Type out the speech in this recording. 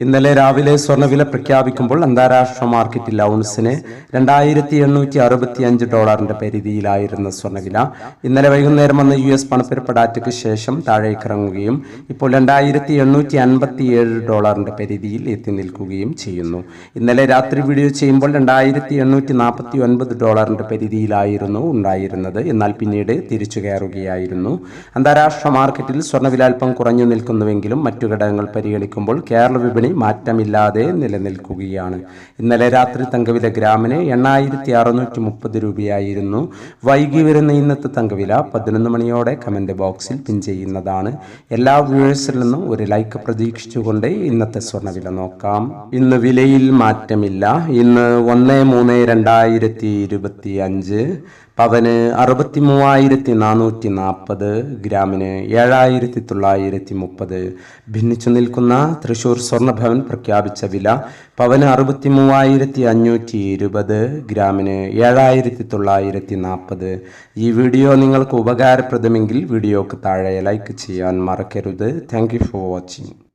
ഇന്നലെ രാവിലെ സ്വർണവില പ്രഖ്യാപിക്കുമ്പോൾ അന്താരാഷ്ട്ര മാർക്കറ്റിൽ ഔൺസിന് രണ്ടായിരത്തി എണ്ണൂറ്റി അറുപത്തി അഞ്ച് ഡോളറിന്റെ പരിധിയിലായിരുന്ന സ്വർണവില ഇന്നലെ വൈകുന്നേരം വന്ന യു എസ് പണപ്പെരുപ്പ ഡാറ്റയ്ക്ക് ശേഷം താഴേക്കിറങ്ങുകയും ഇപ്പോൾ രണ്ടായിരത്തി എണ്ണൂറ്റി അൻപത്തി ഏഴ് ഡോളറിന്റെ പരിധിയിൽ എത്തി നിൽക്കുകയും ചെയ്യുന്നു. ഇന്നലെ രാത്രി വീഡിയോ ചെയ്യുമ്പോൾ രണ്ടായിരത്തി എണ്ണൂറ്റി നാൽപ്പത്തി ഒൻപത് ഡോളറിന്റെ പരിധിയിലായിരുന്നു ഉണ്ടായിരുന്നത്. എന്നാൽ പിന്നീട് തിരിച്ചു കയറുകയായിരുന്നു. അന്താരാഷ്ട്ര മാർക്കറ്റിൽ സ്വർണവില അല്പം കുറഞ്ഞു നിൽക്കുന്നുവെങ്കിലും മറ്റു ഘടകങ്ങൾ പരിഗണിക്കുമ്പോൾ കേരള വിപണി മാറ്റമില്ലാതെ നിലനിൽക്കുകയാണ്. ഇന്നലെ രാത്രി തങ്കവില ഗ്രാമിന് എണ്ണായിരത്തി അറുന്നൂറ്റി മുപ്പത് രൂപയായിരുന്നു. വൈകി വരുന്ന ഇന്നത്തെ തങ്കവില പതിനൊന്ന് മണിയോടെ കമന്റ് ബോക്സിൽ പിൻ ചെയ്യുന്നതാണ്. എല്ലാ വ്യൂവേഴ്സിൽ നിന്നും ഒരു ലൈക്ക് പ്രതീക്ഷിച്ചുകൊണ്ട് ഇന്നത്തെ സ്വർണവില നോക്കാം. ഇന്ന് വിലയിൽ മാറ്റമില്ല. ഇന്ന് ഒന്ന് മൂന്ന് രണ്ടായിരത്തി ഇരുപത്തി അഞ്ച് പവന് അറുപത്തി മൂവായിരത്തി നാനൂറ്റി നാൽപ്പത് ഗ്രാമിന് ഏഴായിരത്തി തൊള്ളായിരത്തി മുപ്പത് ഭിന്നിച്ചു നിൽക്കുന്ന തൃശൂർ സ്വർണഭവൻ പ്രഖ്യാപിച്ച വില പവന് അറുപത്തി മൂവായിരത്തി അഞ്ഞൂറ്റി ഇരുപത് ഗ്രാമിന് ഏഴായിരത്തി തൊള്ളായിരത്തി നാൽപ്പത് ഈ വീഡിയോ നിങ്ങൾക്ക് ഉപകാരപ്രദമെങ്കിൽ വീഡിയോക്ക് താഴെ ലൈക്ക് ചെയ്യാൻ മറക്കരുത്. Thank for watching.